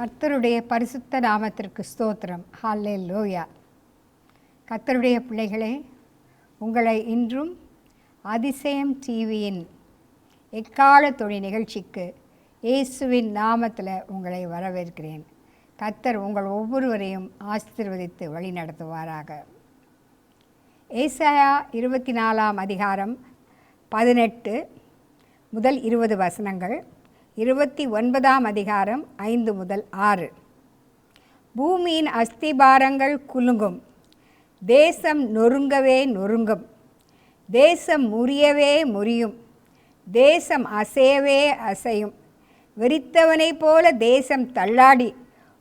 கர்த்தருடைய பரிசுத்த நாமத்திற்கு ஸ்தோத்திரம். ஹாலே லோயா கர்த்தருடைய பிள்ளைகளே உங்களை இன்றும் அதிசயம் டிவியின் எக்கால தொழில் நிகழ்ச்சிக்கு இயேசுவின் நாமத்தில் உங்களை வரவேற்கிறேன். கர்த்தர் உங்கள் ஒவ்வொருவரையும் ஆசீர்வதித்து வழி நடத்துவாராக. ஏசாயா இருபத்தி நாலாம் அதிகாரம் பதினெட்டு முதல் இருபது வசனங்கள். இருபத்தி ஒன்பதாம் அதிகாரம் ஐந்து முதல் ஆறு. பூமியின் அஸ்திபாரங்கள் குலுங்கும். தேசம் நொறுங்கவே நொறுங்கும். தேசம் முறியவே முறியும். தேசம் அசையவே அசையும். வெறித்தவனைப் போல தேசம் தள்ளாடி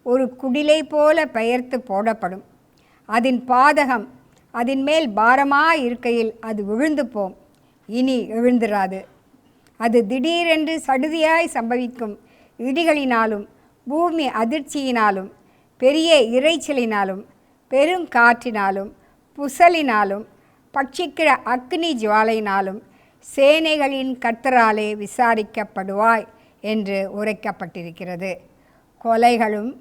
ஒரு குடிலை போல பெயர்த்து போடப்படும். அதன் பாதகம் அதன் மேல் பாரமாக இருக்கையில் அது விழுந்து போம் இனி எழுந்திராது. அது திடீரென்று சடுதியாய் சம்பவிக்கும். இடிகளினாலும் பூமி அதிர்ச்சியினாலும் பெரிய இரைச்சலினாலும் பெருங்காற்றினாலும் புசலினாலும் பட்சிக்கிற அக்னி ஜுவாலையினாலும் சேனைகளின் கர்த்தராலே விசாரிக்கப்படுவாய் என்று உரைக்கப்பட்டிருக்கிறது. கொலைகளும்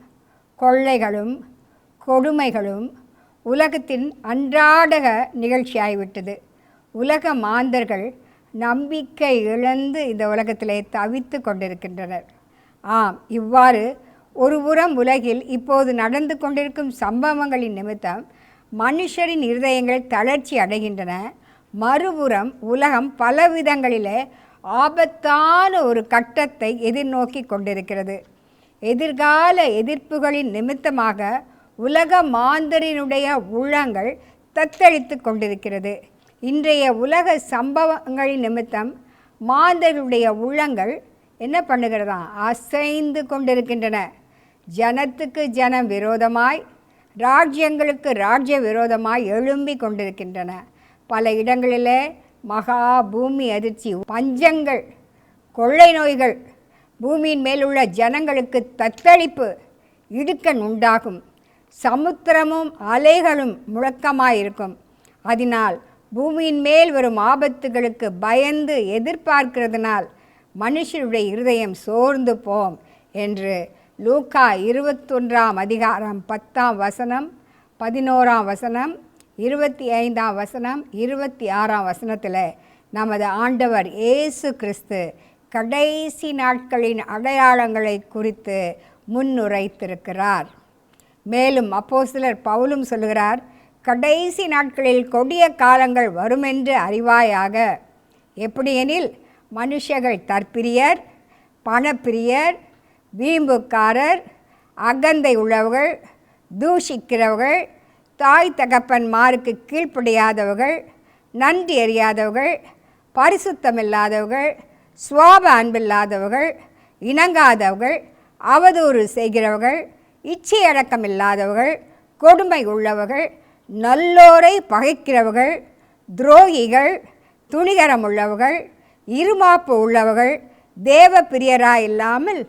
கொள்ளைகளும் கொடுமைகளும் உலகத்தின் அன்றாடக நிகழ்ச்சியாகிவிட்டது உலக மாந்தர்கள் நம்பிக்கை இழந்து இந்த உலகத்திலே தவித்து கொண்டிருக்கின்றனர். ஆம் இவ்வாறு ஒருபுறம் உலகில் இப்போது நடந்து கொண்டிருக்கும் சம்பவங்களின் நிமித்தம் மனுஷரின் இருதயங்கள் தளர்ச்சி அடைகின்றன. மறுபுறம் உலகம் பல விதங்களிலே ஆபத்தான ஒரு கட்டத்தை எதிர்நோக்கி கொண்டிருக்கிறது. எதிர்கால எதிர்ப்புகளின் நிமித்தமாக உலக மாந்தரினுடைய உள்ளங்கள் தத்தளித்து கொண்டிருக்கிறது. இன்றைய உலக சம்பவங்களின் நிமித்தம் மாந்தர்களுடைய உள்ளங்கள் என்ன பண்ணுகிறதா? அசைந்து கொண்டிருக்கின்றன. ஜனத்துக்கு ஜனம் விரோதமாய் ராஜ்யங்களுக்கு ராஜ்ய விரோதமாய் எழும்பி கொண்டிருக்கின்றன. பல இடங்களிலே மகா பூமி அதிர்ச்சி பஞ்சங்கள் கொள்ளை நோய்கள் பூமியின் மேலுள்ள ஜனங்களுக்கு தத்தளிப்பு இடுக்கண் உண்டாகும். சமுத்திரமும் அலைகளும் முழக்கமாயிருக்கும். அதனால் பூமியின் மேல் வரும் ஆபத்துகளுக்கு பயந்து எதிர்பார்க்கிறதுனால் மனுஷருடைய இருதயம் சோர்ந்து போம் என்று லூக்கா இருபத்தொன்றாம் அதிகாரம் பத்தாம் வசனம் பதினோராம் வசனம் இருபத்தி ஐந்தாம் வசனம் இருபத்தி ஆறாம் வசனத்தில் நமது ஆண்டவர் இயேசு கிறிஸ்து கடைசி நாட்களின் அடையாளங்களை குறித்து முன்னுரைத்திருக்கிறார். மேலும் அப்போஸ்தலர் பவுலும் சொல்லுகிறார் கடைசி நாட்களில் கொடிய காலங்கள் வருமென்று அறிவாயாக. எப்படியெனில் மனுஷர்கள் தற்பிரியர் பணப்பிரியர் வீம்புக்காரர் அகந்தை உள்ளவர்கள் தூஷிக்கிறவர்கள் தாய் தகப்பன்மாருக்கு கீழ்ப்படியாதவர்கள் நன்றி அறியாதவர்கள் பரிசுத்தமில்லாதவர்கள் சுவாப அன்பில்லாதவர்கள் இணங்காதவர்கள் அவதூறு செய்கிறவர்கள் இச்சையடக்கம் இல்லாதவர்கள் கொடுமை உள்ளவர்கள் நல்லோரை பகைக்கிறவர்கள் துரோகிகள் துணிகரம் உள்ளவர்கள் இருமாப்பு உள்ளவர்கள் தேவ பிரியராய் இல்லாமல்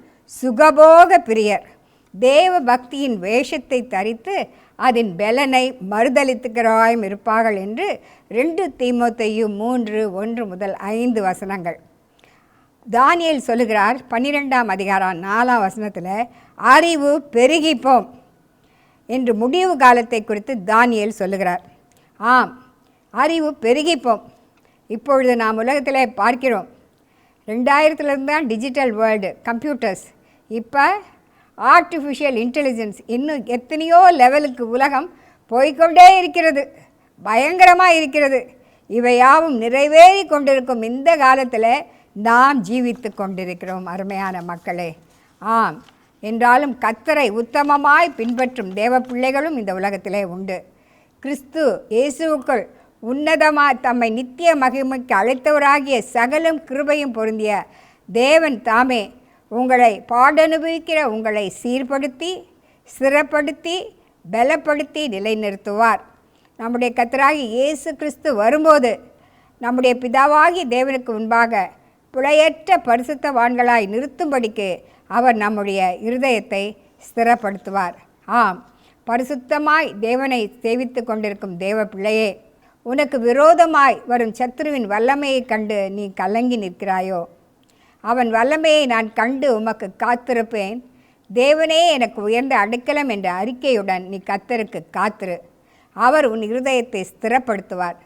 சுகபோக பிரியர். தேவ பக்தியின் வேஷத்தை தரித்து அதன் பலனை மறுதளித்துக்கிறாயும் இருப்பார்கள் என்று ரெண்டு தீமோத்தையும் மூன்று ஒன்று முதல் ஐந்து வசனங்கள். தானியல் சொல்லுகிறார் பன்னிரெண்டாம் அதிகாரம் நாலாம் வசனத்தில் அறிவு பெருகிப்போம். என்று முடிவு காலத்தை குறித்து தானியல் சொல்லுகிறார். ஆம் அறிவு பெருகிப்போம். இப்பொழுது நாம் உலகத்தில் பார்க்கிறோம். ரெண்டாயிரத்துலேருந்து தான் டிஜிட்டல் வேர்ல்டு கம்ப்யூட்டர்ஸ் இப்போ ஆர்டிஃபிஷியல் இன்டெலிஜென்ஸ் இன்னும் எத்தனையோ லெவலுக்கு உலகம் போய்கொண்டே இருக்கிறது. பயங்கரமாக இருக்கிறது. இவையாவும் நிறைவேறி கொண்டிருக்கும் இந்த காலத்தில் நாம் ஜீவித்து கொண்டிருக்கிறோம் அருமையான மக்களே. ஆம் என்றாலும் கத்தரை உத்தமமாய் பின்பற்றும் தேவ பிள்ளைகளும் இந்த உலகத்திலே உண்டு. கிறிஸ்து இயேசுவுக்குள் உன்னதமாக தம்மை நித்திய மகிமைக்கு அழைத்தவராகிய சகலும் கிருபையும் பொருந்திய தேவன் தாமே உங்களை பாடனுபவிக்கிற உங்களை சீர்படுத்தி ஸ்திரப்படுத்தி பலப்படுத்தி நிலைநிறுத்துவார். நம்முடைய கத்தராகி இயேசு கிறிஸ்து வரும்போது நம்முடைய பிதாவாகி தேவனுக்கு முன்பாக பிழையற்ற பரிசுத்தவான்களாய் நிறுத்தும்படிக்கு அவர் நம்முடைய இருதயத்தை ஸ்திரப்படுத்துவார். ஆம் பரிசுத்தமாய் தேவனை சேவித்து கொண்டிருக்கும் தேவ பிள்ளையே உனக்கு விரோதமாய் வரும் சத்ருவின் வல்லமையைக் கண்டு நீ கலங்கி நிற்கிறாயோ? அவன் வல்லமையை நான் கண்டு உமக்கு காத்திருப்பேன். தேவனே எனக்கு உயர்ந்த அடைக்கலம் என்ற அறிக்கையுடன் நீ கத்தருக்கு காத்திரு. அவர் உன் இருதயத்தை ஸ்திரப்படுத்துவார்.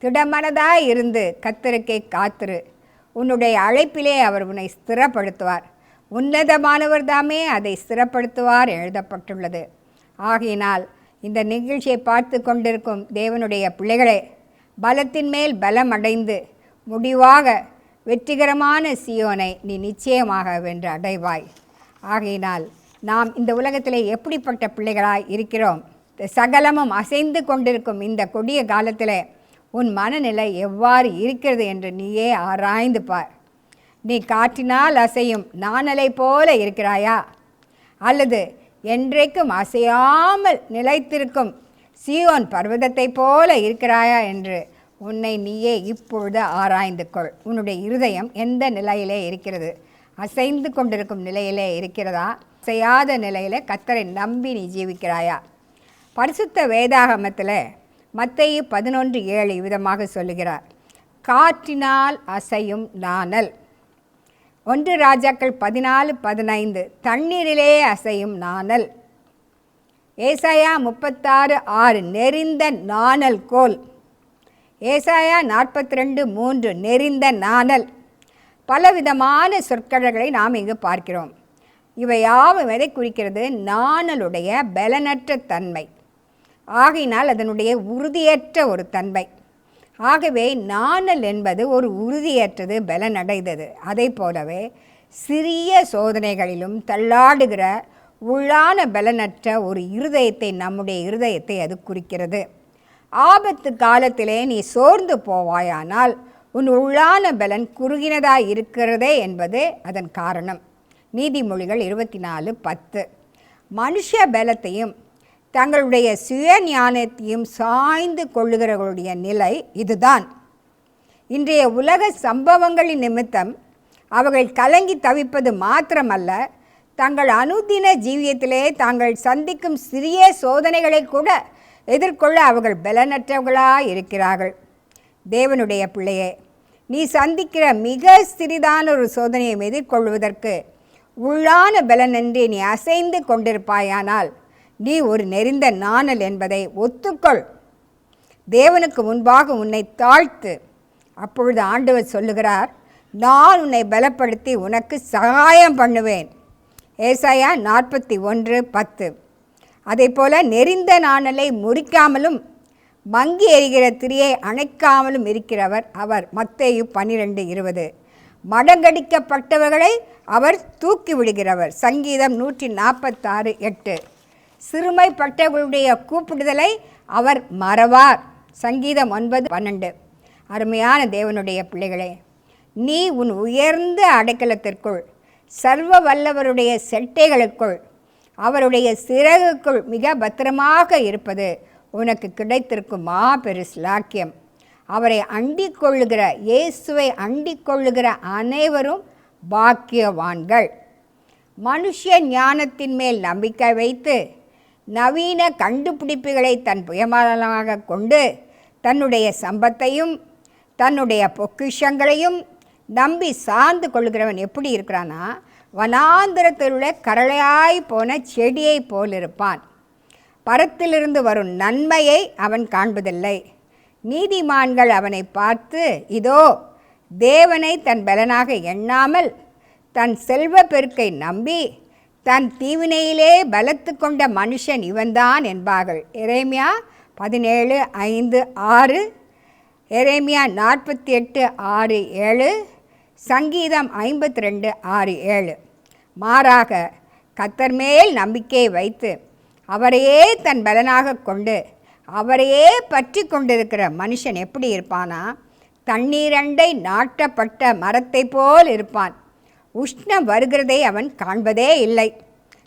திடமனதாய் இருந்து கத்தருக்கே காத்திரு. உன்னுடைய அழைப்பிலே அவர் உன்னை ஸ்திரப்படுத்துவார். உன்னதமானவர் தாமே அதை ஸ்திரப்படுத்துவார் எழுதப்பட்டுள்ளது. ஆகையினால் இந்த நிகழ்ச்சியை பார்த்து கொண்டிருக்கும் தேவனுடைய பிள்ளைகளே பலத்தின் மேல் பலம் அடைந்து முடிவாக வெற்றிகரமான சியோனை நீ நிச்சயமாக வென்று அடைவாய். ஆகையினால் நாம் இந்த உலகத்திலே எப்படிப்பட்ட பிள்ளைகளாய் இருக்கிறோம்? சகலமும் அசைந்து கொண்டிருக்கும் இந்த கொடிய காலத்தில் உன் மனநிலை எவ்வாறு இருக்கிறது என்று நீயே ஆராய்ந்து பார். நீ காற்றினால் அசையும் நாணலை போல இருக்கிறாயா? அல்லது என்றைக்கும் அசையாமல் நிலைத்திருக்கும் சியோன் பர்வதத்தைப் போல இருக்கிறாயா என்று உன்னை நீயே இப்பொழுது ஆராய்ந்து கொள். உன்னுடைய இருதயம் எந்த நிலையிலே இருக்கிறது? அசைந்து கொண்டிருக்கும் நிலையிலே இருக்கிறதா? அசையாத நிலையில் கத்தரை நம்பி நீ ஜீவிக்கிறாயா? பரிசுத்த வேதாகமத்தில் மத்தேயு பதினொன்று ஏழு விதமாக சொல்லுகிறார். காற்றினால் அசையும் நாணல். ஒன்று ராஜாக்கள் பதினாலு பதினைந்து தண்ணீரிலே அசையும் நாணல். ஏசாயா முப்பத்தாறு ஆறு நெறிந்த நாணல் கோல். ஏசாயா நாற்பத்தி ரெண்டு மூன்று நெறிந்த நாணல். பலவிதமான சொற்கழல்களை நாம் இங்கு பார்க்கிறோம். இவை யாவும் எதை குறிக்கிறது? நாணலுடைய பலனற்ற தன்மை. ஆகையினால் அதனுடைய உறுதியற்ற ஒரு தன்மை. ஆகவே நாணல் என்பது ஒரு உறுதியற்றது பலனடைந்தது. அதை போலவே சிறிய சோதனைகளிலும் தள்ளாடுகிற உள்ளான பலனற்ற ஒரு இருதயத்தை நம்முடைய இருதயத்தை அது குறிக்கிறது. ஆபத்து காலத்திலே நீ சோர்ந்து போவாயானால் உன் உள்ளான பலன் குறுகினதாக இருக்கிறதே என்பது அதன் காரணம். நீதிமொழிகள் இருபத்தி நாலு பத்து. மனுஷ பலத்தையும் தங்களுடைய சுய ஞானத்தையும் சாய்ந்து கொள்ளுகிறவர்களுடைய நிலை இதுதான். இன்றைய உலக சம்பவங்களின் நிமித்தம் அவர்கள் கலங்கி தவிப்பது மாத்திரமல்ல தங்கள் அனுதின ஜீவியத்திலே தாங்கள் சந்திக்கும் சிறிய சோதனைகளை கூட எதிர்கொள்ள அவர்கள் பலனற்றவர்களாக இருக்கிறார்கள். தேவனுடைய பிள்ளையே நீ சந்திக்கிற மிக சிறிதான ஒரு சோதனையை எதிர்கொள்வதற்கு உள்ளான பலனின்றி நீ அசைந்து கொண்டிருப்பாயானால் நீ ஒரு நெறிந்த நாணல் என்பதை ஒத்துக்கொள். தேவனுக்கு முன்பாக உன்னை தாழ்த்து. அப்பொழுது ஆண்டவர் சொல்லுகிறார் நான் உன்னை பலப்படுத்தி உனக்கு சகாயம் பண்ணுவேன். ஏசாயா நாற்பத்தி ஒன்று பத்து. அதே போல் நெறிந்த நாணலை முறிக்காமலும் மங்கி எறிகிற திரியை அணைக்காமலும் இருக்கிறவர் அவர். மத்தேயு பன்னிரெண்டு இருபது. மடங்கடிக்கப்பட்டவர்களை அவர் தூக்கி விடுகிறவர். சங்கீதம் நூற்றி நாற்பத்தாறு எட்டு. சிறுமைப்பட்டவர்களுடைய கூப்பிடுதலை அவர் மறவார். சங்கீதம் ஒன்பது பன்னெண்டு. அருமையான தேவனுடைய பிள்ளைகளே நீ உன் உயர்ந்த அடைக்கலத்திற்குள் சர்வ வல்லவருடைய செட்டைகளுக்குள் அவருடைய சிறகுக்குள் மிக பத்திரமாக இருப்பது உனக்கு கிடைத்திருக்கும் மாபெரு ஸ்லாக்கியம் அவரை அண்டிக் கொள்ளுகிற இயேசுவை அண்டிக் கொள்ளுகிற அனைவரும் பாக்கியவான்கள். மனுஷ ஞானத்தின் மேல் நம்பிக்கை வைத்து நவீன கண்டுபிடிப்புகளை தன் புயமானமாக கொண்டு தன்னுடைய சம்பத்தையும் தன்னுடைய பொக்கிஷங்களையும் நம்பி சார்ந்து கொள்கிறவன் எப்படி இருக்கிறான்னா வனாந்திரத்தில் உள்ள கரளையாய் போன செடியைப் போல் இருப்பான் பரத்திலிருந்து வரும் நன்மையை அவன் காண்பதில்லை. நீதிமான்கள் அவனை பார்த்து இதோ தேவனை தன் பலனாக எண்ணாமல் தன் செல்வ பெருக்கை நம்பி தன் தீவினையிலே பலத்து கொண்ட மனுஷன் இவன்தான் என்பார்கள். எரேமியா பதினேழு ஐந்து ஆறு. எரேமியா நாற்பத்தி எட்டு ஆறு ஏழு. சங்கீதம் ஐம்பத்தி ரெண்டு ஆறு ஏழு. மாறாக கத்தர் மேல் நம்பிக்கை வைத்து அவரையே தன் பலனாக கொண்டு அவரையே பற்றி கொண்டிருக்கிற மனுஷன் எப்படி இருப்பானா? தண்ணீரண்டை நாட்டப்பட்ட மரத்தை போல் இருப்பான். உஷ்ணம் வருகிறதை அவன் காண்பதே இல்லை.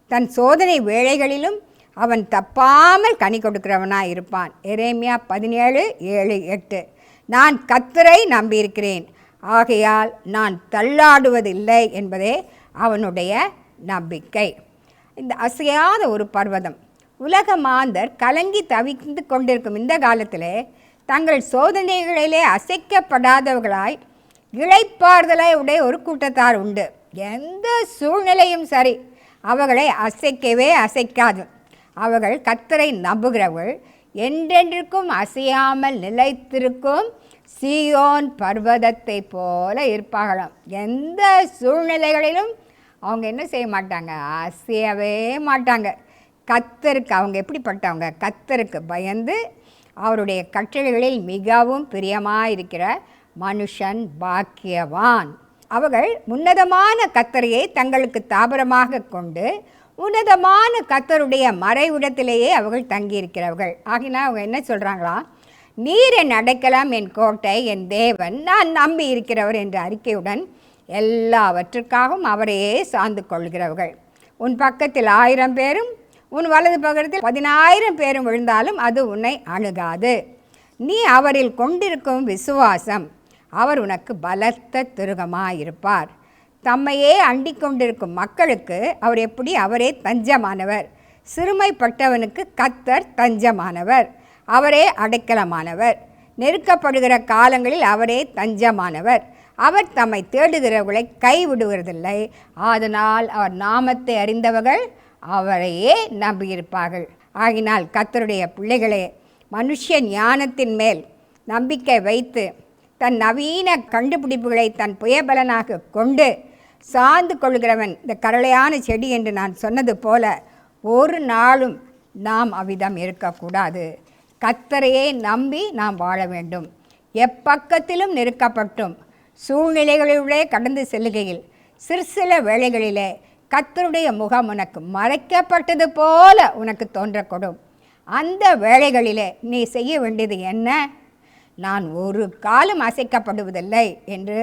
தன் சோதனை வேளைகளிலும் அவன் தப்பாமல் கனி கொடுக்கிறவனாய் இருப்பான் எரேமியா பதினேழு ஏழு எட்டு. நான் கத்தரை நம்பியிருக்கிறேன். ஆகையால் நான் தள்ளாடுவதில்லை என்பதே அவனுடைய நம்பிக்கை. இந்த அசையாத ஒரு பர்வதம். உலக மாந்தர் கலங்கி தவித்து கொண்டிருக்கும் இந்த காலத்தில் தங்கள் சோதனைகளிலே அசைக்கப்படாதவர்களாய் இழைப்பாறுதலை உடைய ஒரு கூட்டத்தார் உண்டு. எந்த சூழ்நிலையும் சரி அவர்களை அசைக்கவே அசைக்காது. அவர்கள் கத்தரை நம்புகிறவர்கள் என்றென்றுக்கும் அசையாமல் நிலைத்திருக்கும் சீயோன் பர்வதத்தை போல இருப்பார்களாம். எந்த சூழ்நிலைகளிலும் அவங்க என்ன செய்ய மாட்டாங்க? அசையவே மாட்டாங்க. கத்தருக்கு அவங்க எப்படிப்பட்டவங்க? கத்தருக்கு பயந்து அவருடைய கட்டளைகளில் மிகவும் பிரியமாக இருக்கிற மனுஷன் பாக்கியவான். அவர்கள் உன்னதமான கத்தரையை தங்களுக்கு தாபரமாக கொண்டு உன்னதமான கத்தருடைய மறைவிடத்திலேயே அவர்கள் தங்கியிருக்கிறவர்கள். ஆகினா அவங்க என்ன சொல்கிறாங்களா நீர் என் அடைக்கலாம் என் கோட்டை என் தேவன் நான் நம்பி இருக்கிறவர் என்ற அறிக்கையுடன் எல்லாவற்றுக்காகவும் அவரையே சார்ந்து கொள்கிறவர்கள். உன் பக்கத்தில் ஆயிரம் பேரும் உன் வலது பக்கத்தில் பதினாயிரம் பேரும் விழுந்தாலும் அது உன்னை அணுகாது. நீ அவரில் கொண்டிருக்கும் விசுவாசம் அவர் உனக்கு பலத்த திருகமாயிருப்பார். தம்மையே அண்டிக் கொண்டிருக்கும் மக்களுக்கு அவர் எப்படி அவரே தஞ்சமானவர்? சிறுமைப்பட்டவனுக்கு கத்தர் தஞ்சமானவர். அவரே அடைக்கலமானவர். நெருக்கப்படுகிற காலங்களில் அவரே தஞ்சமானவர். அவர் தம்மை தேடுகிறவர்களை கைவிடுவதில்லை அதனால் அவர் நாமத்தை அறிந்தவர்கள் அவரையே நம்பியிருப்பார்கள். ஆகினால் கத்தருடைய பிள்ளைகளே மனுஷ ஞானத்தின் மேல் நம்பிக்கை வைத்து தன் நவீன கண்டுபிடிப்புகளை தன் புயபலனாக கொண்டு சார்ந்து கொள்கிறவன் இந்த கரளையான செடி என்று நான் சொன்னது போல ஒரு நாளும் நாம் அவ்விதம் இருக்கக்கூடாது. கத்தரையே நம்பி நாம் வாழ வேண்டும். எப்பக்கத்திலும் நெருக்கப்பட்டும். சூழ்நிலைகளிலே கடந்து செல்லுகையில் சிறு சில வேளைகளிலே கத்தருடைய முகம் உனக்கு மறைக்கப்பட்டது போல உனக்கு தோன்றக்கூடும். அந்த வேளைகளிலே நீ செய்ய வேண்டியது என்ன? நான் ஒரு காலம் அசைக்கப்படுவதில்லை என்று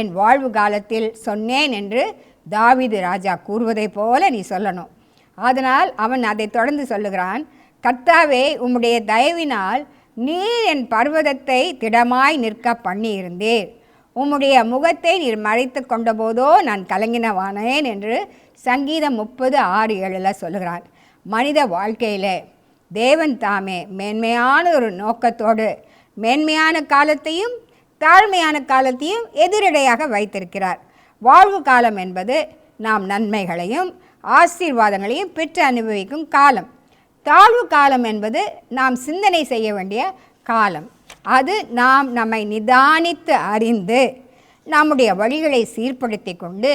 என் வாழ்வு காலத்தில் சொன்னேன் என்று தாவிது ராஜா கூறுவதைப் போல நீ சொல்லணும். அதனால் அவன் அதை தொடர்ந்து சொல்லுகிறான் கர்த்தாவே உம்முடைய தயவினால் நீர் என் பர்வதத்தை திடமாய் நிற்க பண்ணியிருந்தீர். உம்முடைய முகத்தை நீர் மறைத்து கொண்டபோதோ நான் கலங்கினவானேன் என்று சங்கீதம் முப்பது ஆறு ஏழில் சொல்லுகிறான். மனித வாழ்க்கையிலே தேவன் தாமே மேன்மையான ஒரு நோக்கத்தோடு மேன்மையான காலத்தையும் தாழ்மையான காலத்தையும் எதிரடையாக வைத்திருக்கிறார். வாழ்வு காலம் என்பது நாம் நன்மைகளையும் ஆசீர்வாதங்களையும் பெற்று அனுபவிக்கும் காலம். தாழ்வு காலம் என்பது நாம் சிந்தனை செய்ய வேண்டிய காலம். அது நாம் நம்மை நிதானித்து அறிந்து நம்முடைய வழிகளை சீர்படுத்தி கொண்டு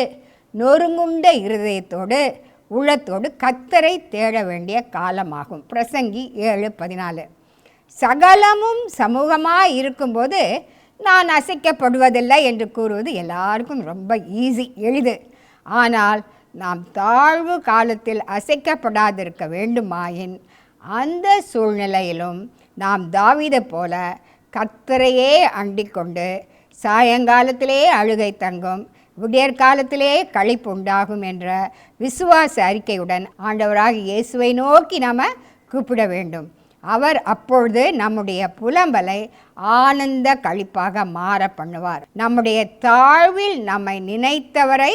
நொறுங்குண்ட இருதயத்தோடு உள்ளத்தோடு கத்தரை தேட வேண்டிய காலமாகும். பிரசங்கி ஏழு பதினாலு. சகலமும் சமூகமாக இருக்கும்போது நான் அசைக்கப்படுவதில்லை என்று கூறுவது எல்லாருக்கும் ரொம்ப ஈஸி எளிது. ஆனால் நாம் தாழ்வு காலத்தில் அசைக்கப்படாதிருக்க வேண்டுமாயின் அந்த சூழ்நிலையிலும் நாம் தாவிதை போல கத்தரையே அண்டிக்கொண்டு சாயங்காலத்திலே அழுகை தங்கும் விடியற்காலத்திலே களிப்பு உண்டாகும் என்ற விசுவாச அறிக்கையுடன் ஆண்டவராக இயேசுவை நோக்கி நாம் கூப்பிட வேண்டும். அவர் அப்பொழுது நம்முடைய புலம்பலை ஆனந்த கழிப்பாக மாற பண்ணுவார். நம்முடைய தாழ்வில் நம்மை நினைத்தவரை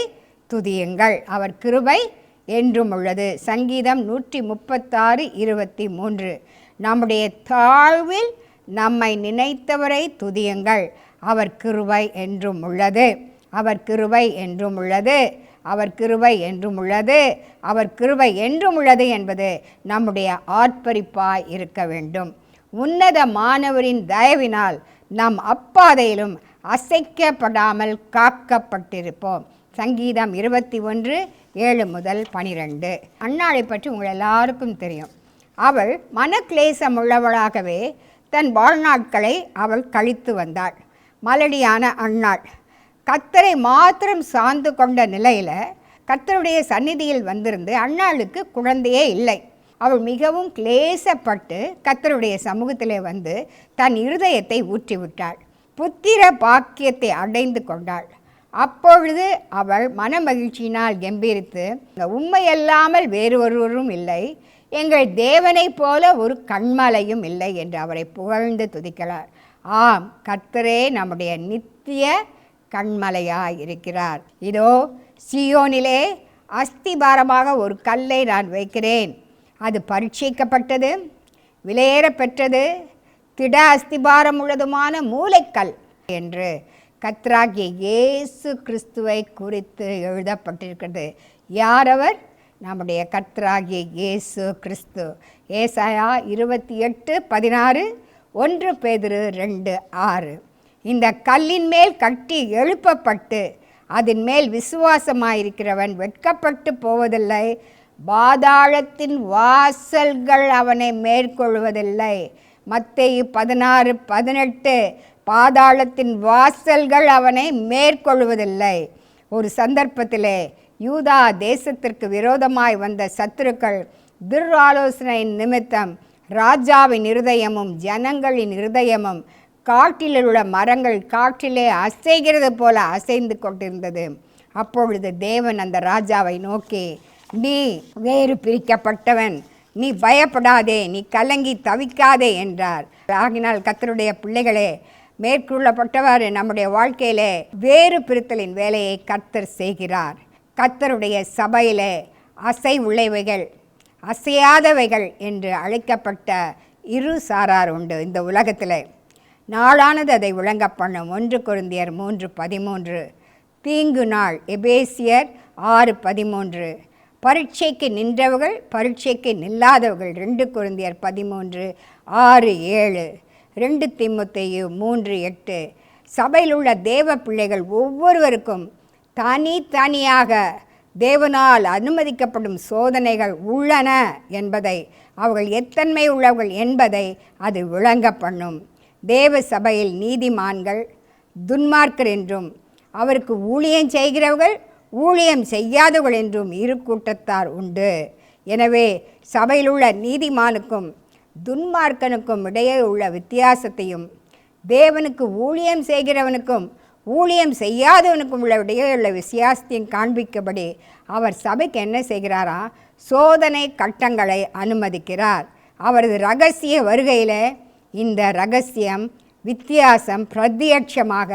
துதியுங்கள். அவர் கிருபை என்றும் உள்ளது. சங்கீதம் நூற்றி முப்பத்தாறு இருபத்தி மூன்று. நம்முடைய தாழ்வில் நம்மை நினைத்தவரை துதியுங்கள். அவர் கிருபை என்றும் உள்ளது. அவர் கிருபை என்றும் உள்ளது. அவர் கிருபை என்றும் உள்ளது. அவர் கிருபை என்றும் உள்ளது என்பது நம்முடைய ஆர்ப்பரிப்பாய் இருக்க வேண்டும். உன்னத மாணவரின் தயவினால் நம் அப்பாதையிலும் அசைக்கப்படாமல் காக்கப்பட்டிருப்போம். சங்கீதம் இருபத்தி ஒன்று ஏழு முதல் பனிரெண்டு. அன்னாளை பற்றி உங்கள் எல்லாருக்கும் தெரியும். அவள் மனக்லேசம் உள்ளவளாகவே தன் வாழ்நாட்களை அவள் கழித்து வந்தாள். மலடியான அன்னாள் கத்தரை மாத்திரம் சார்ந்து கொண்ட நிலையில் கத்தருடைய சந்நிதியில் வந்திருந்து அன்னாளுக்கு குழந்தையே இல்லை. அவள் மிகவும் கிளேசப்பட்டு கத்தருடைய சமூகத்திலே வந்து தன் இருதயத்தை ஊற்றிவிட்டாள். புத்திர பாக்கியத்தை அடைந்து கொண்டாள். அப்பொழுது அவள் மனமகிழ்ச்சியினால் கம்பீரித்து உண்மையல்லாமல் வேறு ஒருவரும் இல்லை. எங்கள் தேவனைப் போல ஒரு கண்மலையும் இல்லை என்று அவரை புகழ்ந்து துதிக்கிறார். ஆம் கர்த்தரே நம்முடைய நித்திய கண்மலையாய் இருக்கிறார். இதோ சியோனிலே அஸ்திபாரமாக ஒரு கல்லை நான் வைக்கிறேன். அது பரீட்சிக்கப்பட்டது விலையேற பெற்றது திட அஸ்திபாரம் உள்ளதுமான மூளைக்கல் என்று கத்ராகிய இயேசு கிறிஸ்துவை குறித்து எழுதப்பட்டிருக்கிறது. யார் அவர்? நம்முடைய கத்ராகிய இயேசு கிறிஸ்து. ஏசாயா இருபத்தி எட்டு பதினாறு ஒன்று பேதிரு ரெண்டு ஆறு. இந்த கல்லின் மேல் கட்டி எழுப்பப்பட்டு அதன் மேல் விசுவாசமாயிருக்கிறவன் வெட்கப்பட்டு போவதில்லை. பாதாளத்தின் வாசல்கள் அவனை மேற்கொள்வதில்லை. மத்தேயு பதினாறு பதினெட்டு பாதாளத்தின் வாசல்கள் அவனை மேற்கொள்வதில்லை. ஒரு சந்தர்ப்பத்திலே யூதா தேசத்திற்கு விரோதமாய் வந்த சத்துருக்கள் துர்ஆலோசனையின் நிமித்தம் ராஜாவின் இருதயமும் ஜனங்களின் இருதயமும் காட்டில் உள்ள மரங்கள் காற்றிலே அசைகிறது போல அசைந்து கொண்டிருந்தது. அப்பொழுது தேவன் அந்த ராஜாவை நோக்கி நீ வேறு பிரிக்கப்பட்டவன். நீ பயப்படாதே. நீ கலங்கி தவிக்காதே என்றார். ஆகினால் கத்தருடைய பிள்ளைகளே மேற்கொள்ளப்பட்டவாறு நம்முடைய வாழ்க்கையிலே வேறு பிரித்தலின் வேலையை கர்த்தர் செய்கிறார். கத்தருடைய சபையிலே அசை உள்ளவைகள் அசையாதவைகள் என்று அழைக்கப்பட்ட இரு சாரார் உண்டு இந்த உலகத்தில். நாளானது அதை விளங்க பண்ணும். ஒன்று குருந்தியர் மூன்று பதிமூன்று. தீங்கு நாள் எபேசியர் ஆறு பதிமூன்று. பரீட்சைக்கு நின்றவர்கள் பரீட்சைக்கு நில்லாதவர்கள் ரெண்டு குருந்தியர் பதிமூன்று ஆறு ஏழு. ரெண்டு திமுத்தையு மூன்று எட்டு. சபையில் உள்ள தேவ பிள்ளைகள் ஒவ்வொருவருக்கும் தனித்தனியாக தேவனால் அனுமதிக்கப்படும் சோதனைகள் உள்ளன என்பதை அவர்கள் எத்தன்மை உள்ளவர்கள் என்பதை அது விளங்க பண்ணும். தேவ சபையில் நீதிமான்கள் துன்மார்க்கர் என்றும் அவருக்கு ஊழியம் செய்கிறவர்கள் ஊழியம் செய்யாதவர்கள் என்றும் இரு கூட்டத்தார் உண்டு. எனவே சபையில் உள்ள நீதிமானுக்கும் துன்மார்க்கனுக்கும் இடையே உள்ள வித்தியாசத்தையும் தேவனுக்கு ஊழியம் செய்கிறவனுக்கும் ஊழியம் செய்யாதவனுக்கும் உள்ள இடையே உள்ள வித்தியாசத்தையும் காண்பிக்கபடி அவர் சபைக்கு என்ன செய்கிறாரா? சோதனை கட்டங்களை அனுமதிக்கிறார். அவரது ரகசிய வருகையில் இந்த ரகசியம் வித்தியாசம் பிரத்யட்சமாக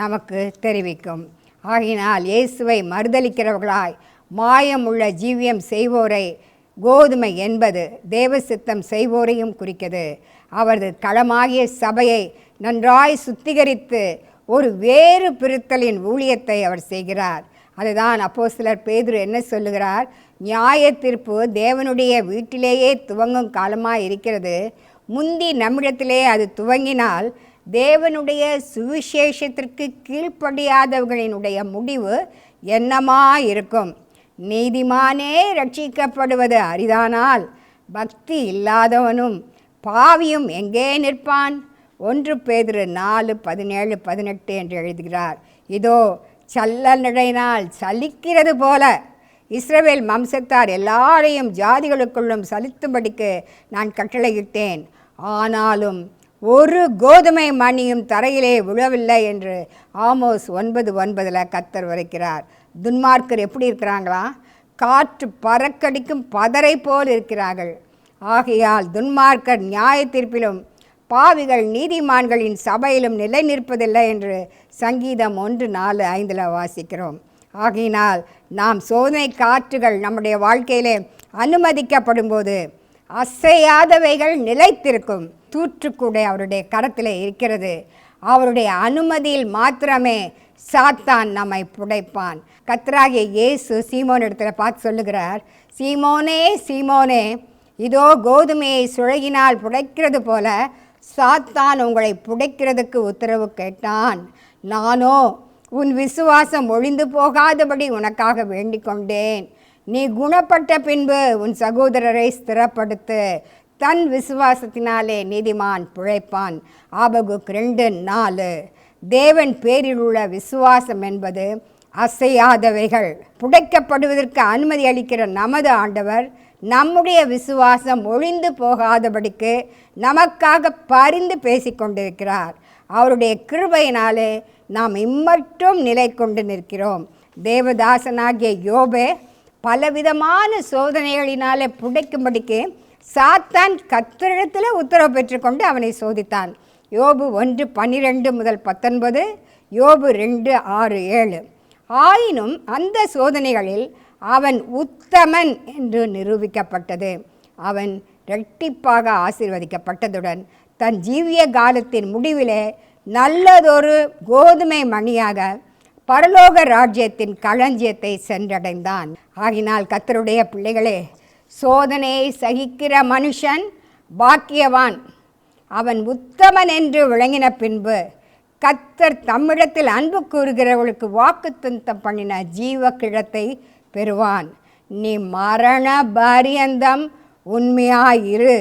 நமக்கு தெரிவிக்கும். ஆகினால் இயேசுவை மறுதலிக்கிறவர்களாய் மாயமுள்ள ஜீவியம் செய்வோரை கோதுமை என்பது தேவசித்தம் செய்வோரையும் குறிக்கிறது. அவரது களமாகிய சபையை நன்றாய் சுத்திகரித்து ஒரு வேறு பிரித்தலின் ஊழியத்தை அவர் செய்கிறார். அதுதான் அப்போ சிலர் பேதுரு என்ன சொல்லுகிறார்? நியாய தீர்ப்பு தேவனுடைய வீட்டிலேயே துவங்கும் காலமாக இருக்கிறது. முந்தி நம்மிடத்திலே அது துவங்கினால் தேவனுடைய சுவிசேஷத்திற்கு கீழ்ப்படியாதவர்களினுடைய முடிவு என்னமா இருக்கும் நீதிமானே ரட்சிக்கப்படுவது அரிதானால் பக்தி இல்லாதவனும் பாவியும் எங்கே நிற்பான்? ஒன்று பேதிரு நாலு பதினேழு பதினெட்டு என்று எழுதுகிறார். இதோ சல்ல நடையினால் சலிக்கிறது போல. இஸ்ரவேல் வம்சத்தார் எல்லாரையும் ஜாதிகளுக்குள்ளும் சலித்தும்படிக்கு நான் கட்டளையிட்டேன். ஆனாலும் ஒரு கோதுமை மணியும் தரையிலே விழவில்லை என்று ஆமோஸ் ஒன்பது ஒன்பதில் கத்தர் வரைக்கிறார். துன்மார்க்கர் எப்படி இருக்கிறாங்களா? காற்று பறக்கடிக்கும் பதரை போல் இருக்கிறார்கள். ஆகையால் துன்மார்க்கர் நியாய தீர்ப்பிலும் பாவிகள் நீதிமான்களின் சபையிலும் நிலை நிற்பதில்லை என்று சங்கீதம் ஒன்று நாலு ஐந்தில் வாசிக்கிறோம். ஆகையினால் நாம் சோதனை காற்றுகள் நம்முடைய வாழ்க்கையிலே அனுமதிக்கப்படும் போது அசையாதவைகள் நிலைத்திருக்கும். தூற்றுக்கூடை அவருடைய கரத்தில் இருக்கிறது. அவருடைய அனுமதியில் மாத்திரமே சாத்தான் நம்மை புடைப்பான். கத்ராகிய இயேசு சீமோன் இடத்துல பார்த்து சொல்லுகிறார் சீமோனே சீமோனே இதோ கோதுமையை சுழகினால் புடைக்கிறது போல சாத்தான் உங்களை புடைக்கிறதுக்கு உத்தரவு கேட்டான். நானோ உன் விசுவாசம் ஒழிந்து போகாதபடி உனக்காக வேண்டிக் கொண்டேன் நீ குணப்பட்ட பின்பு உன் சகோதரரை ஸ்திரப்படுத்து. தன் விசுவாசத்தினாலே நீதிமான் பிழைப்பான். ஆபகுக் ரெண்டு நாலு. தேவன் பேரில் உள்ள விசுவாசம் என்பது அசையாதவைகள். புடைக்கப்படுவதற்கு அனுமதி அளிக்கிற நமது ஆண்டவர் நம்முடைய விசுவாசம் ஒழிந்து போகாதபடிக்கு நமக்காக பரிந்து பேசிக்கொண்டிருக்கிறார் அவருடைய கிருபையினாலே நாம் இம்மட்டும் நிலை கொண்டு நிற்கிறோம். தேவதாசனாகிய யோபே பலவிதமான சோதனைகளினாலே புடைக்கும்படிக்கு சாத்தான் கத்திரிடத்தில் உத்தரவு பெற்றுக்கொண்டு அவனை சோதித்தான். யோபு ஒன்று பன்னிரெண்டு முதல் பத்தொன்பது யோபு ரெண்டு ஆறு ஏழு. ஆயினும் அந்த சோதனைகளில் அவன் உத்தமன் என்று நிரூபிக்கப்பட்டது. அவன் இரட்டிப்பாக ஆசீர்வதிக்கப்பட்டதுடன் தன் ஜீவிய காலத்தின் முடிவிலே நல்லதொரு கோதுமை மணியாக பரலோக ராஜ்யத்தின் களஞ்சியத்தை சென்றடைந்தான். ஆகினால் கத்தருடைய பிள்ளைகளே சோதனையை சகிக்கிற மனுஷன் பாக்கியவான். அவன் உத்தமன் என்று விளங்கின பின்பு கத்தர் தம்மிடத்தில் அன்பு கூறுகிறவர்களுக்கு வாக்குத்தத்தம் பண்ணின ஜீவ கிழத்தை பெறுவான். நீ மரண பரியந்தம் உண்மையாயிரு.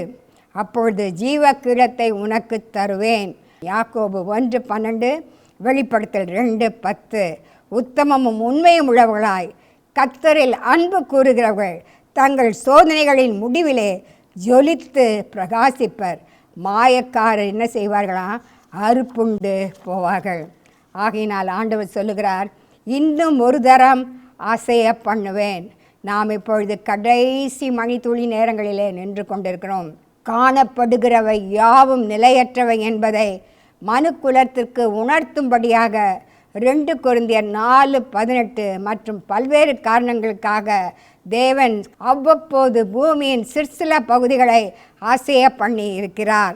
அப்பொழுது ஜீவ கிழத்தை உனக்கு தருவேன். யாக்கோபு ஒன்று பன்னெண்டு வெளிப்படுத்தல் ரெண்டு பத்து. உத்தமமும் உண்மையும் உள்ளவர்களாய் கத்தரில் அன்பு கூறுகிறவர்கள் தங்கள் சோதனைகளின் முடிவிலே ஜொலித்து பிரகாசிப்பர். மாயக்காரர் என்ன செய்வார்களாம் அறுப்புண்டு போவார்கள். ஆகையினால் ஆண்டவர் சொல்லுகிறார் இன்னும் ஒரு தரம் அசைய பண்ணுவேன். நாம் இப்பொழுது கடைசி மணித்துளி நேரங்களிலே நின்று கொண்டிருக்கிறோம். காணப்படுகிறவை யாவும் நிலையற்றவை என்பதை மனுக்குலத்திற்கு உணர்த்தும்படியாக ரெண்டு குருந்தியர் நாலு பதினெட்டு மற்றும் பல்வேறு காரணங்களுக்காக தேவன் அவ்வப்போது பூமியின் சிற்சில பகுதிகளை ஆசைய பண்ணி இருக்கிறார்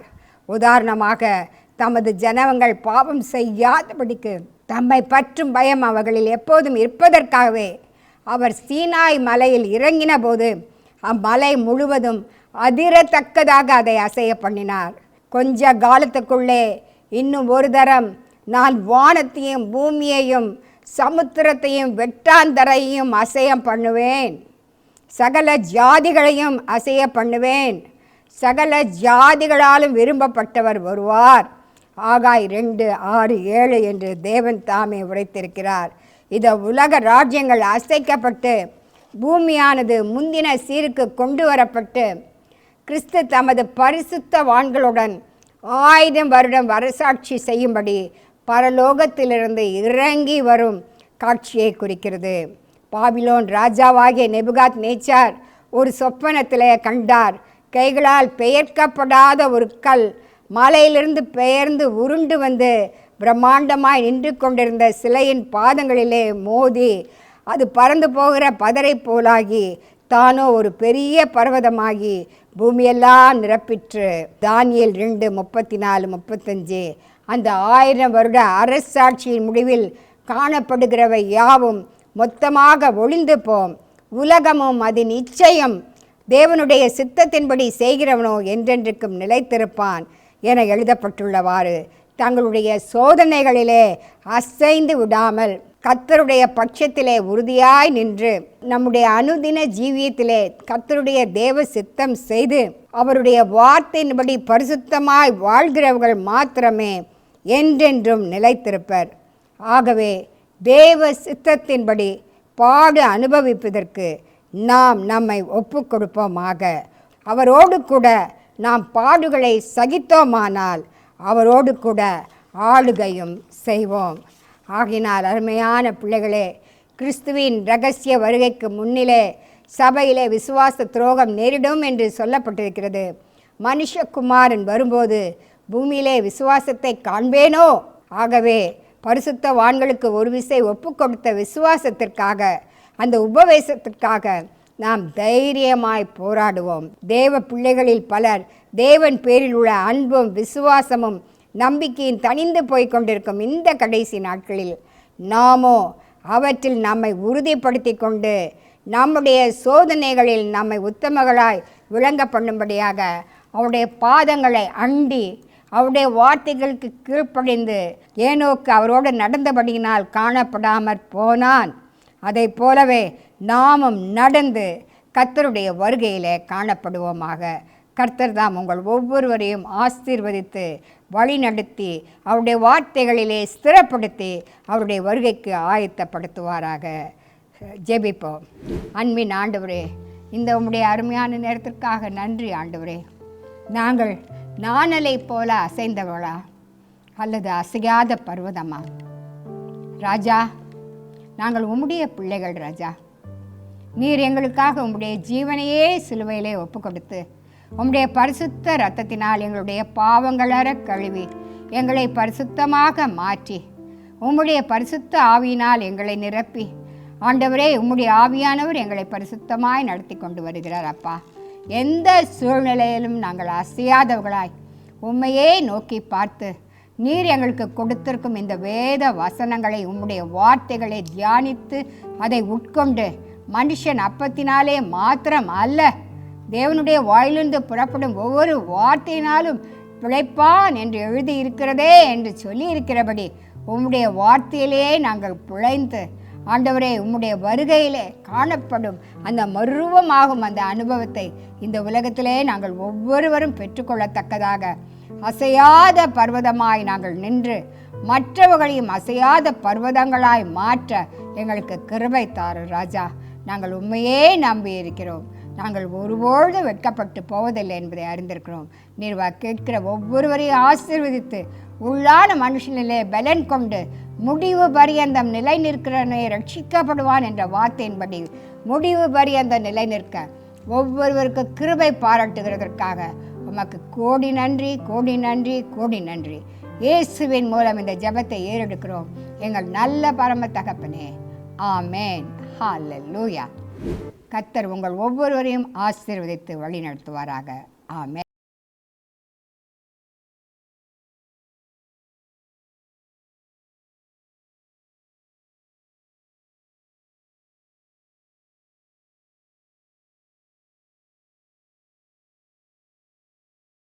உதாரணமாக தமது ஜனவங்கள் பாவம் செய்யாதபடிக்கு தம்மை பற்றும் பயம் அவர்களில் எப்போதும் இருப்பதற்காகவே அவர் சீனாய் மலையில் இறங்கின போது அம்மலை முழுவதும் அதிரத்தக்கதாக அதை அசைய பண்ணினார். கொஞ்ச காலத்துக்குள்ளே இன்னும் ஒரு தரம். நான் வானத்தையும் பூமியையும் சமுத்திரத்தையும் வெட்டாந்தரையும் அசையம் பண்ணுவேன். சகல ஜாதிகளையும் அசைய பண்ணுவேன். சகல ஜாதிகளாலும் விரும்பப்பட்டவர் வருவார் ஆகாய் ரெண்டு ஆறு ஏழு என்று தேவன் தாமே உரைத்திருக்கிறார். இத உலக ராஜ்யங்கள் அசைக்கப்பட்டு பூமியானது முந்தின சீருக்கு கொண்டு வரப்பட்டு கிறிஸ்து தமது பரிசுத்த வான்களுடன் ஆயிரம் வருடம் வரசாட்சி செய்யும்படி பரலோகத்திலிருந்து இறங்கி வரும் காட்சியை குறிக்கிறது. பாபிலோன் ராஜாவாகிய நெபுகாத் நேச்சார் ஒரு சொப்பனத்தில் கண்டார். கைகளால் பெயர்க்கப்படாத ஒரு கல் மலையிலிருந்து பெயர்ந்து உருண்டு வந்து பிரம்மாண்டமாய் நின்று கொண்டிருந்த சிலையின் பாதங்களிலே மோதி அது பறந்து போகிற பதரை போலாகி தானோ ஒரு பெரிய பர்வதமாகி பூமியெல்லாம் நிரப்பிற்று. தானியல் ரெண்டு முப்பத்தி நாலு முப்பத்தஞ்சு. அந்த ஆயிரம் வருட அரசாட்சியின் முடிவில் காணப்படுகிறவை யாவும் மொத்தமாக ஒளிந்து போம். உலகமும் அதன் இச்சையும் தேவனுடைய சித்தத்தின்படி செய்கிறவனோ என்றென்றைக்கும் நிலைத்திருப்பான் என எழுதப்பட்டுள்ளவாறு. தங்களுடைய சோதனைகளிலே அசைந்து விடாமல் கத்தருடைய பட்சத்திலே உறுதியாய் நின்று நம்முடைய அனுதின ஜீவியத்திலே கத்தருடைய தேவ சித்தம் செய்து அவருடைய வார்த்தையின்படி பரிசுத்தமாய் வாழ்கிறவர்கள் மாத்திரமே என்றென்றும் நிலைத்திருப்பர். ஆகவே தேவ சித்தத்தின்படி பாடு அனுபவிப்பதற்கு நாம் நம்மை ஒப்பு கொடுப்போமாக அவரோடு கூட நாம் பாடுகளை சகித்தோமானால் அவரோடு கூட ஆளுகையும் செய்வோம். ஆகினால் அருமையான பிள்ளைகளே கிறிஸ்துவின் ரகசிய வருகைக்கு முன்னிலே சபையிலே விசுவாச துரோகம் நேரிடும் என்று சொல்லப்பட்டிருக்கிறது. மனுஷகுமாரன் வரும்போது பூமியிலே விசுவாசத்தை காண்பேனோ? ஆகவே பரிசுத்த வான்களுக்கு ஒரு விசை ஒப்பு கொடுத்த விசுவாசத்திற்காக அந்த உபவேசத்திற்காக நாம் தைரியமாய் போராடுவோம். தேவ பிள்ளைகளில் பலர் தேவன் பேரில் உள்ள அன்பும் விசுவாசமும் நம்பிக்கையின் தணிந்து போய் கொண்டிருக்கும் இந்த கடைசி நாட்களில் நாமோ அவற்றில் நம்மை உறுதிப்படுத்தி கொண்டு நம்முடைய சோதனைகளில் நம்மை உத்தமகளாய் விளங்க பண்ணும்படியாக அவருடைய பாதங்களை அண்டி அவருடைய வார்த்தைகளுக்கு கீழ்ப்படைந்து ஏனோக்கு அவரோடு நடந்தபடியினால் காணப்படாமற் போனான். அதை போலவே நாமும் நடந்து கத்தருடைய வருகையிலே காணப்படுவோமாக. கர்த்தர் தாம் உங்கள் ஒவ்வொருவரையும் ஆசீர்வதித்து வழிநடத்தி அவருடைய வார்த்தைகளிலே ஸ்திரப்படுத்தி அவருடைய வருகைக்கு ஆயத்தப்படுத்துவாராக. ஜெபிப்போம். அன்பின் ஆண்டவரே இந்த உம்முடைய அருமையான நேரத்திற்காக நன்றி ஆண்டவரே. நாங்கள் நாணலை போல அசைந்தவளா? அல்லது அசையாத பர்வதமா? ராஜா நாங்கள் உம்முடைய பிள்ளைகள் ராஜா. நீர் எங்களுக்காக உம்முடைய ஜீவனையே சிலுவையிலே ஒப்பு கொடுத்து உம்முடைய பரிசுத்த ரத்தத்தினால் எங்களுடைய பாவங்களற கழுவி எங்களை பரிசுத்தமாக மாற்றி உம்முடைய பரிசுத்த ஆவியினால் எங்களை நிரப்பி ஆண்டவரே உம்முடைய ஆவியானவர் எங்களை பரிசுத்தமாய் நடத்தி கொண்டு வருகிறார் அப்பா. எந்த சூழ்நிலையிலும் நாங்கள் அசையாதவர்களாய் உண்மையே நோக்கி பார்த்து நீர் எங்களுக்கு கொடுத்திருக்கும் இந்த வேத வசனங்களை உம்முடைய வார்த்தைகளை தியானித்து அதை உட்கொண்டு மனுஷன் அப்பத்தினாலே மாத்திரம் அல்ல தேவனுடைய வாயிலிருந்து புறப்படும் ஒவ்வொரு வார்த்தையினாலும் பிழைப்பான் என்று எழுதியிருக்கிறதே என்று சொல்லி இருக்கிறபடி உம்முடைய வார்த்தையிலே நாங்கள் பிழைந்து ஆண்டவரே உம்முடைய வருகையிலே காணப்படும் அந்த மருவமாகும் அந்த அனுபவத்தை இந்த உலகத்திலே நாங்கள் ஒவ்வொருவரும் பெற்றுக்கொள்ளத்தக்கதாக. அசையாத பர்வதமாய் நாங்கள் நின்று மற்றவர்களையும் அசையாத பர்வதங்களாய் மாற்ற எங்களுக்கு கிருபை தாரு ராஜா. நாங்கள் உண்மையே நம்பி இருக்கிறோம் நாங்கள் ஒருபொழுதும் வெட்கப்பட்டு போவதில்லை என்பதை அறிந்திருக்கிறோம். நீர் கேட்கிற ஒவ்வொருவரையும் ஆசீர்வதித்து உள்ளான மனுஷனிலே பலன் கொண்டு முடிவு பரியந்தம் நிலை நிற்கிறனே ரட்சிக்கப்படுவான் என்ற வார்த்தையின்படி முடிவு பரியந்தம் நிலை நிற்க ஒவ்வொருவருக்கு கிருபை பாராட்டுகிறதற்காக உமக்கு கோடி நன்றி கோடி நன்றி கோடி நன்றி. இயேசுவின் மூலம் இந்த ஜெபத்தை ஏறெடுக்கிறோம். எங்கள் நல்ல பரம தகப்பனே. ஆமேன். ஹalleluya. கத்தர் உங்கள் ஒவ்வொருவரையும் ஆசீர்வதித்து வழிநடத்துவாராக. ஆமே